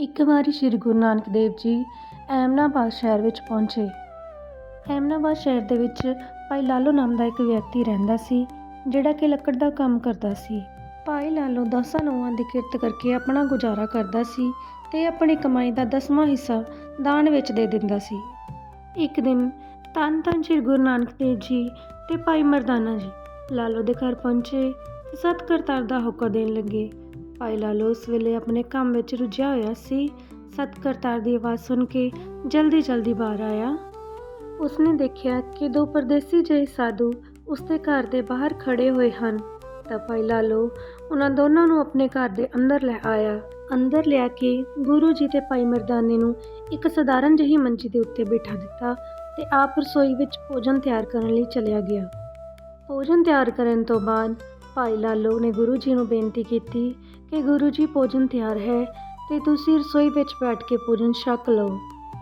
ਇੱਕ ਵਾਰੀ ਸ੍ਰੀ ਗੁਰੂ ਨਾਨਕ ਦੇਵ ਜੀ ਐਮਨਾਬਾਦ ਸ਼ਹਿਰ ਵਿੱਚ ਪਹੁੰਚੇ। ਐਮਨਾਬਾਦ ਸ਼ਹਿਰ ਦੇ ਵਿੱਚ ਭਾਈ ਲਾਲੋ ਨਾਮ ਦਾ ਇੱਕ ਵਿਅਕਤੀ ਰਹਿੰਦਾ ਸੀ, ਜਿਹੜਾ ਕਿ ਲੱਕੜ ਦਾ ਕੰਮ ਕਰਦਾ ਸੀ। ਭਾਈ ਲਾਲੋ ਦਸਾਂ ਨੌਵਾਂ ਦੀ ਕਿਰਤ ਕਰਕੇ ਆਪਣਾ ਗੁਜ਼ਾਰਾ ਕਰਦਾ ਸੀ ਤੇ ਆਪਣੀ ਕਮਾਈ ਦਾ ਦਸਵਾਂ ਹਿੱਸਾ ਦਾਨ ਵਿੱਚ ਦੇ ਦਿੰਦਾ ਸੀ। ਇੱਕ ਦਿਨ ਧੰਨ ਧੰਨ ਸ੍ਰੀ ਗੁਰੂ ਨਾਨਕ ਦੇਵ ਜੀ ਤੇ ਭਾਈ ਮਰਦਾਨਾ ਜੀ ਲਾਲੋ ਦੇ ਘਰ ਪਹੁੰਚੇ ਸਤਿ ਕਰਤਾਰ ਦਾ ਹੁਕਮ ਦੇਣ ਲੱਗੇ। ਭਾਈ ਲਾਲੋ ਉਸ ਵੇਲੇ ਆਪਣੇ ਕੰਮ ਵਿੱਚ ਰੁੱਝਿਆ ਹੋਇਆ ਸੀ। ਸਤ ਕਰਤਾਰ ਦੀ ਆਵਾਜ਼ ਸੁਣ ਕੇ ਜਲਦੀ ਜਲਦੀ ਬਾਹਰ ਆਇਆ। ਉਸਨੇ ਦੇਖਿਆ ਕਿ ਦੋ ਪਰਦੇਸੀ ਜਿਹੇ ਸਾਧੂ ਉਸਦੇ ਘਰ ਦੇ ਬਾਹਰ ਖੜੇ ਹੋਏ ਹਨ। ਤਾਂ ਭਾਈ ਲਾਲੋ ਉਹਨਾਂ ਦੋਨਾਂ ਨੂੰ ਆਪਣੇ ਘਰ ਦੇ ਅੰਦਰ ਲੈ ਆਇਆ। ਅੰਦਰ ਲਿਆ ਕੇ ਗੁਰੂ ਜੀ ਤੇ ਭਾਈ ਮਰਦਾਨੇ ਨੂੰ ਇੱਕ ਸਧਾਰਨ ਜਿਹੀ ਮੰਜੀ ਦੇ ਉੱਤੇ ਬਿਠਾ ਦਿੱਤਾ ਤੇ ਆਪ ਰਸੋਈ ਵਿੱਚ ਭੋਜਨ ਤਿਆਰ ਕਰਨ ਲਈ ਚਲਿਆ ਗਿਆ। ਭੋਜਨ ਤਿਆਰ ਕਰਨ ਤੋਂ ਬਾਅਦ ਭਾਈ ਲਾਲੋ ਨੇ ਗੁਰੂ ਜੀ ਨੂੰ ਬੇਨਤੀ ਕੀਤੀ ਕਿ ਗੁਰੂ ਜੀ ਭੋਜਨ ਤਿਆਰ ਹੈ ਤੇ ਤੁਸੀਂ ਰਸੋਈ ਵਿੱਚ ਬੈਠ ਕੇ ਭੋਜਨ ਛਕ ਲਓ।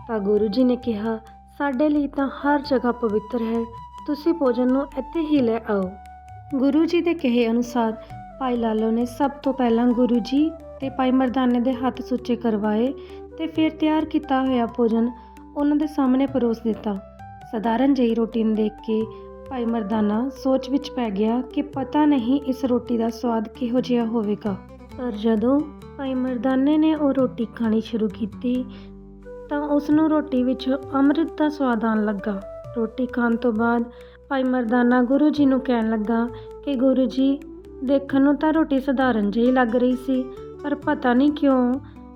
ਤਾਂ ਗੁਰੂ ਜੀ ਨੇ ਕਿਹਾ, ਸਾਡੇ ਲਈ ਤਾਂ ਹਰ ਜਗ੍ਹਾ ਪਵਿੱਤਰ ਹੈ, ਤੁਸੀਂ ਭੋਜਨ ਨੂੰ ਇੱਥੇ ਹੀ ਲੈ ਆਓ। ਗੁਰੂ ਜੀ ਦੇ ਕਹੇ ਅਨੁਸਾਰ ਭਾਈ ਲਾਲੋ ਨੇ ਸਭ ਤੋਂ ਪਹਿਲਾਂ ਗੁਰੂ ਜੀ ਤੇ ਭਾਈ ਮਰਦਾਨੇ ਦੇ ਹੱਥ ਸੁੱਚੇ ਕਰਵਾਏ ਤੇ ਫਿਰ ਤਿਆਰ ਕੀਤਾ ਹੋਇਆ ਭੋਜਨ ਉਹਨਾਂ ਦੇ ਸਾਹਮਣੇ ਪਰੋਸ ਦਿੱਤਾ। ਸਧਾਰਨ ਜਿਹੀ ਰੋਟੀ ਨੂੰ ਦੇਖ ਕੇ ਭਾਈ ਮਰਦਾਨਾ ਸੋਚ ਵਿੱਚ ਪੈ ਗਿਆ ਕਿ ਪਤਾ ਨਹੀਂ ਇਸ ਰੋਟੀ ਦਾ ਸਵਾਦ ਕਿਹੋ ਜਿਹਾ ਹੋਵੇਗਾ। ਪਰ ਜਦੋਂ ਭਾਈ ਮਰਦਾਨੇ ਨੇ ਉਹ ਰੋਟੀ ਖਾਣੀ ਸ਼ੁਰੂ ਕੀਤੀ ਤਾਂ ਉਸ ਨੂੰ ਰੋਟੀ ਵਿੱਚ ਅੰਮ੍ਰਿਤ ਦਾ ਸਵਾਦ ਆਉਣ ਲੱਗਾ। ਰੋਟੀ ਖਾਣ ਤੋਂ ਬਾਅਦ ਭਾਈ ਮਰਦਾਨਾ ਗੁਰੂ ਜੀ ਨੂੰ ਕਹਿਣ ਲੱਗਾ ਕਿ ਗੁਰੂ ਜੀ, ਦੇਖਣ ਨੂੰ ਤਾਂ ਰੋਟੀ ਸਧਾਰਨ ਜਿਹੀ ਲੱਗ ਰਹੀ ਸੀ, ਪਰ ਪਤਾ ਨਹੀਂ ਕਿਉਂ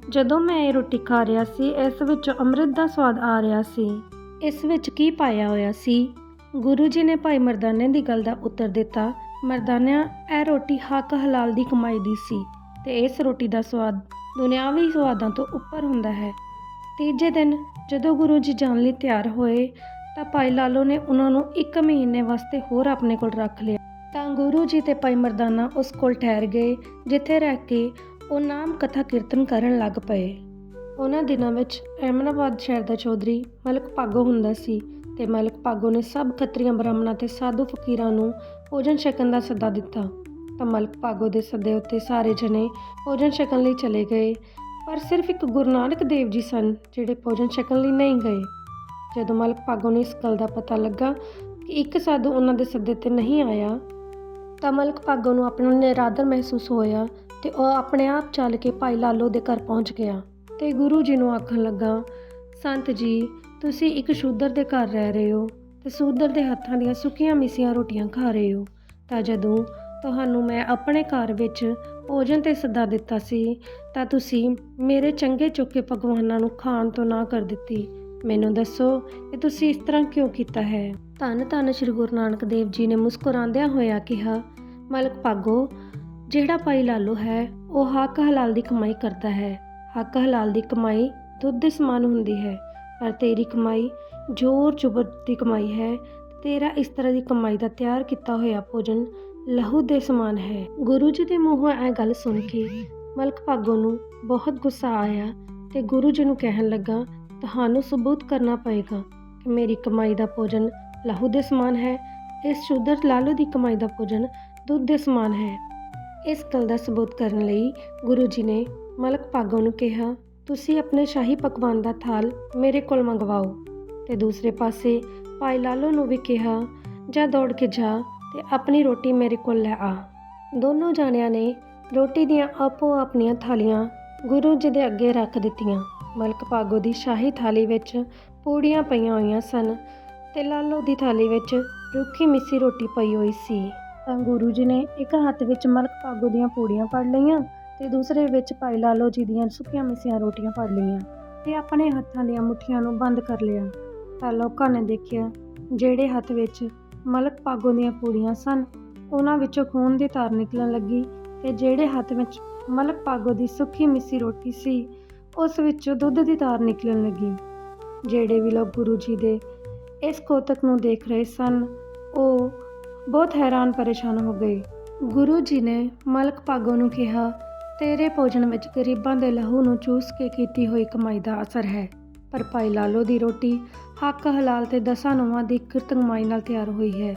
ਜਦੋਂ ਮੈਂ ਇਹ ਰੋਟੀ ਖਾ ਰਿਹਾ ਸੀ, ਇਸ ਵਿੱਚ ਅੰਮ੍ਰਿਤ ਦਾ ਸਵਾਦ ਆ ਰਿਹਾ ਸੀ। ਇਸ ਵਿੱਚ ਕੀ ਪਾਇਆ ਹੋਇਆ ਸੀ? ਗੁਰੂ ਜੀ ਨੇ ਭਾਈ ਮਰਦਾਨੇ ਦੀ ਗੱਲ ਦਾ ਉੱਤਰ ਦਿੱਤਾ। ਮਰਦਾਨਿਆ, ਇਹ ਰੋਟੀ ਹੱਕ ਹਲਾਲ ਦੀ ਕਮਾਈ ਦੀ ਸੀ। ਤੇ ਇਸ ਰੋਟੀ ਦਾ ਸਵਾਦ ਦੁਨਿਆਵੀ ਸਵਾਦਾਂ ਤੋਂ ਉੱਪਰ ਹੁੰਦਾ ਹੈ। ਤੀਜੇ ਦਿਨ ਜਦੋਂ ਗੁਰੂ ਜੀ ਜਾਣ ਲਈ ਤਿਆਰ ਹੋਏ, ਤਾਂ ਭਾਈ ਲਾਲੋ ਨੇ ਉਹਨਾਂ ਨੂੰ ਇੱਕ ਮਹੀਨੇ ਵਾਸਤੇ ਹੋਰ ਆਪਣੇ ਕੋਲ ਰੱਖ ਲਿਆ। ਤਾਂ ਗੁਰੂ ਜੀ ਤੇ ਭਾਈ ਮਰਦਾਨਾ ਉਸ ਕੋਲ ਠਹਿਰ ਗਏ, ਜਿੱਥੇ ਰਹਿ ਕੇ ਉਹ ਨਾਮ ਕਥਾ ਕੀਰਤਨ ਕਰਨ ਲੱਗ ਪਏ। ਉਹਨਾਂ ਦਿਨਾਂ ਵਿੱਚ ਅਹਿਮਦਾਬਾਦ ਸ਼ਹਿਰ ਦਾ ਚੌਧਰੀ ਮਲਕ ਭਾਗੋ ਹੁੰਦਾ ਸੀ ਤੇ ਮਲਕ ਭਾਗੋ ਨੇ ਸਭ ਖੱਤਰੀਆਂ ਬ੍ਰਾਹਮਣਾਂ ਤੇ ਸਾਧੂ ਫਕੀਰਾਂ ਨੂੰ ਭੋਜਨ ਛਕਣ ਦਾ ਸੱਦਾ ਦਿੱਤਾ। ਤਾਂ ਮਲਕ ਭਾਗੋ ਦੇ ਸੱਦੇ ਉੱਤੇ ਸਾਰੇ ਜਣੇ ਭੋਜਨ ਛਕਣ ਲਈ ਚਲੇ ਗਏ। ਪਰ ਸਿਰਫ ਇੱਕ ਗੁਰੂ ਨਾਨਕ ਦੇਵ ਜੀ ਸਨ, ਜਿਹੜੇ ਭੋਜਨ ਛਕਣ ਲਈ ਨਹੀਂ ਗਏ। ਜਦੋਂ ਮਲਕ ਭਾਗੋ ਨੂੰ ਇਸ ਗੱਲ ਦਾ ਪਤਾ ਲੱਗਾ ਕਿ ਇੱਕ ਸਾਧੂ ਉਹਨਾਂ ਦੇ ਸੱਦੇ ਤੇ ਨਹੀਂ ਆਇਆ, ਤਾਂ ਮਲਕ ਭਾਗੋ ਨੂੰ ਆਪਣਾ ਨਿਰਾਦਰ ਮਹਿਸੂਸ ਹੋਇਆ ਤੇ ਉਹ ਆਪਣੇ ਆਪ ਚੱਲ ਕੇ ਭਾਈ ਲਾਲੋ ਦੇ ਘਰ ਪਹੁੰਚ ਗਿਆ ਤੇ ਗੁਰੂ ਜੀ ਨੂੰ ਆਖਣ ਲੱਗਾ, ਸੰਤ ਜੀ, ਤੁਸੀਂ ਇੱਕ ਸ਼ੂਦਰ ਦੇ ਘਰ ਰਹਿ ਰਹੇ ਹੋ ਤੇ ਸ਼ੂਦਰ ਦੇ ਹੱਥਾਂ ਦੀਆਂ ਸੁੱਕੀਆਂ ਮਿਸੀਆਂ ਰੋਟੀਆਂ ਖਾ ਰਹੇ ਹੋ। ਤਾਂ ਜਦੋਂ ਤੁਹਾਨੂੰ ਮੈਂ ਆਪਣੇ ਘਰ ਵਿੱਚ ਭੋਜਨ ਤੇ ਸੱਦਾ ਦਿੱਤਾ ਸੀ, ਤਾਂ ਤੁਸੀਂ ਮੇਰੇ ਚੰਗੇ ਚੁੱਕੇ ਪਕਵਾਨਾਂ ਨੂੰ ਖਾਣ ਤੋਂ ਨਾ ਕਰ ਦਿੱਤੀ। ਮੈਨੂੰ ਦੱਸੋ ਕਿ ਤੁਸੀਂ ਇਸ ਤਰ੍ਹਾਂ ਕਿਉਂ ਕੀਤਾ ਹੈ? ਧੰਨ ਧੰਨ ਸ੍ਰੀ ਗੁਰੂ ਨਾਨਕ ਦੇਵ ਜੀ ਨੇ ਮੁਸਕਰਾਉਂਦਿਆਂ ਹੋਇਆ ਕਿਹਾ, ਮਲਕ ਪਾਗੋ, ਜਿਹੜਾ ਭਾਈ ਲਾਲੋ ਹੈ, ਉਹ ਹੱਕ ਹਲਾਲ ਦੀ ਕਮਾਈ ਕਰਦਾ ਹੈ। ਹੱਕ ਹਲਾਲ ਦੀ ਕਮਾਈ ਦੁੱਧ ਦੇ ਸਮਾਨ ਹੁੰਦੀ ਹੈ, ਪਰ ਤੇਰੀ ਕਮਾਈ ਜ਼ੋਰ ਜ਼ਬਰ ਦੀ ਕਮਾਈ ਹੈ। ਤੇਰਾ ਇਸ ਤਰ੍ਹਾਂ ਦੀ ਕਮਾਈ ਦਾ ਤਿਆਰ ਕੀਤਾ ਹੋਇਆ ਭੋਜਨ ਲਹੂ ਦੇ ਸਮਾਨ ਹੈ। ਗੁਰੂ ਜੀ ਦੇ ਮੂੰਹੋਂ ਇਹ ਗੱਲ ਸੁਣ ਕੇ ਮਲਕ ਭਾਗੋ ਨੂੰ ਬਹੁਤ ਗੁੱਸਾ ਆਇਆ ਤੇ ਗੁਰੂ ਜੀ ਨੂੰ ਕਹਿਣ ਲੱਗਾ, ਤੁਹਾਨੂੰ ਸਬੂਤ ਕਰਨਾ ਪਏਗਾ ਕਿ ਮੇਰੀ ਕਮਾਈ ਦਾ ਭੋਜਨ ਲਹੂ ਦੇ ਸਮਾਨ ਹੈ। ਇਸ ਸ਼ੂਦਰ ਲਾਲੂ ਦੀ ਕਮਾਈ ਦਾ ਭੋਜਨ ਦੁੱਧ ਦੇ ਸਮਾਨ ਹੈ। ਇਸ ਗੱਲ ਦਾ ਸਬੂਤ ਕਰਨ ਲਈ ਗੁਰੂ ਜੀ ਨੇ ਮਲਕ ਭਾਗੋ ਨੂੰ ਕਿਹਾ, ਤੁਸੀਂ ਆਪਣੇ ਸ਼ਾਹੀ ਪਕਵਾਨ ਦਾ ਥਾਲ ਮੇਰੇ ਕੋਲ ਮੰਗਵਾਓ। ਤੇ ਦੂਸਰੇ ਪਾਸੇ ਭਾਈ ਲਾਲੋ ਨੂੰ ਵੀ ਕਿਹਾ, ਜਾਂ ਦੌੜ ਕੇ ਜਾ ਤੇ ਆਪਣੀ ਰੋਟੀ ਮੇਰੇ ਕੋਲ ਲੈ ਆ। ਦੋਨੋਂ ਜਾਣਿਆਂ ਨੇ ਰੋਟੀ ਦੀਆਂ ਆਪੋ ਆਪਣੀਆਂ ਥਾਲੀਆਂ ਗੁਰੂ ਜੀ ਦੇ ਅੱਗੇ ਰੱਖ ਦਿੱਤੀਆਂ। ਮਲਕ ਭਾਗੋ ਦੀ ਸ਼ਾਹੀ ਥਾਲੀ ਵਿੱਚ ਪੂੜੀਆਂ ਪਈਆਂ ਹੋਈਆਂ ਸਨ ਤੇ ਲਾਲੋ ਦੀ ਥਾਲੀ ਵਿੱਚ ਰੁੱਖੀ ਮਿੱਸੀ ਰੋਟੀ ਪਈ ਹੋਈ ਸੀ। ਤਾਂ ਗੁਰੂ ਜੀ ਨੇ ਇੱਕ ਹੱਥ ਵਿੱਚ ਮਲਕ ਭਾਗੋ ਦੀਆਂ ਪੂੜੀਆਂ ਫੜ ਲਈਆਂ ਤੇ ਦੂਸਰੇ ਵਿੱਚ ਭਾਈ ਲਾਲੋ ਜੀ ਦੀਆਂ ਸੁੱਕੀਆਂ ਮਿੱਸੀਆਂ ਰੋਟੀਆਂ ਫੜ ਲਈਆਂ ਤੇ ਆਪਣੇ ਹੱਥਾਂ ਦੀਆਂ ਮੁੱਠੀਆਂ ਨੂੰ ਬੰਦ ਕਰ ਲਿਆ। ਤਾਂ ਲੋਕਾਂ ਨੇ ਦੇਖਿਆ, ਜਿਹੜੇ ਹੱਥ ਵਿੱਚ ਮਲਕ ਪਾਗੋ ਦੀਆਂ ਪੂੜੀਆਂ ਸਨ। ਉਹਨਾਂ ਵਿੱਚੋਂ ਖੂਨ ਦੀ ਧਾਰ ਨਿਕਲਣ ਲੱਗੀ ਤੇ ਜਿਹੜੇ ਹੱਥ ਵਿੱਚ ਮਲਕ ਪਾਗੋ ਦੀ ਸੁੱਕੀ ਮਿੱਸੀ ਰੋਟੀ ਸੀ, ਉਸ ਵਿੱਚੋਂ ਦੁੱਧ ਦੀ ਧਾਰ ਨਿਕਲਣ ਲੱਗੀ। ਜਿਹੜੇ ਵੀ ਲੋਕ ਗੁਰੂ ਜੀ ਦੇ ਇਸ ਕੋਤਕ ਨੂੰ ਦੇਖ ਰਹੇ ਸਨ, ਉਹ ਬਹੁਤ ਹੈਰਾਨ ਪਰੇਸ਼ਾਨ ਹੋ ਗਏ। ਗੁਰੂ ਜੀ ਨੇ ਮਲਕ ਭਾਗੋ ਨੂੰ ਕਿਹਾ, ਤੇਰੇ ਭੋਜਨ ਵਿੱਚ ਗਰੀਬਾਂ ਦੇ ਲਹੂ ਨੂੰ ਚੂਸ ਕੇ ਕੀਤੀ ਹੋਈ ਕਮਾਈ ਦਾ ਅਸਰ ਹੈ। ਪਰ ਭਾਈ ਲਾਲੋ ਦੀ ਰੋਟੀ ਹੱਕ ਹਲਾਲ ਤੇ ਦਸਾਂ ਨੌਵਾਂ ਦੀ ਕਿਰਤ ਕਮਾਈ ਨਾਲ ਤਿਆਰ ਹੋਈ ਹੈ।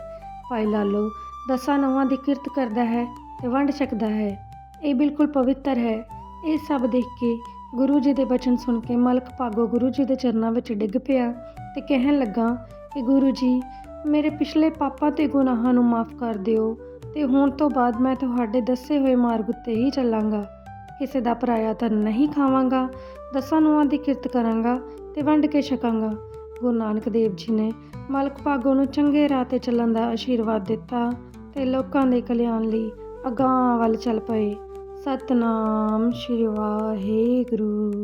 ਭਾਈ ਲਾਲੋ ਦਸਾਂ ਨੌਵਾਂ ਦੀ ਕਿਰਤ ਕਰਦਾ ਹੈ ਤੇ ਵੰਡ ਛਕਦਾ ਹੈ। ਇਹ ਬਿਲਕੁਲ ਪਵਿੱਤਰ ਹੈ। ਇਹ ਸਭ ਦੇਖ ਕੇ ਗੁਰੂ ਜੀ ਦੇ ਬਚਨ ਸੁਣ ਕੇ ਮਲਕ ਭਾਗੋ ਗੁਰੂ ਜੀ ਦੇ ਚਰਨਾਂ ਵਿੱਚ ਡਿੱਗ ਪਿਆ ਤੇ ਕਹਿਣ ਲੱਗਾ ਕਿ ਗੁਰੂ ਜੀ, ਮੇਰੇ ਪਿਛਲੇ ਪਾਪਾਂ ਤੇ ਗੁਨਾਹਾਂ ਨੂੰ ਮਾਫ ਕਰ ਦਿਓ ਤੇ ਹੁਣ ਤੋਂ ਬਾਅਦ ਮੈਂ ਤੁਹਾਡੇ ਦੱਸੇ ਹੋਏ ਮਾਰਗ ਉੱਤੇ ਹੀ ਚੱਲਾਂਗਾ। ਕਿਸੇ ਦਾ ਪਰਾਇਆ ਤਾਂ ਨਹੀਂ ਖਾਵਾਂਗਾ, ਦਸਾਂ ਨੂੰਆਂ ਦੀ ਕਿਰਤ ਕਰਾਂਗਾ ਤੇ ਵੰਡ ਕੇ ਛਕਾਂਗਾ। ਗੁਰੂ ਨਾਨਕ ਦੇਵ ਜੀ ਨੇ ਮਲਕ ਭਾਗੋ ਨੂੰ ਚੰਗੇ ਰਾਹ ਤੇ ਚੱਲਣ ਦਾ ਆਸ਼ੀਰਵਾਦ ਦਿੱਤਾ ਤੇ ਲੋਕਾਂ ਦੇ ਕਲਿਆਣ ਲਈ ਅਗਾਂਹ ਵੱਲ ਚੱਲ ਪਏ। ਸਤਨਾਮ ਸ਼੍ਰੀ ਵਾਹਿਗੁਰੂ।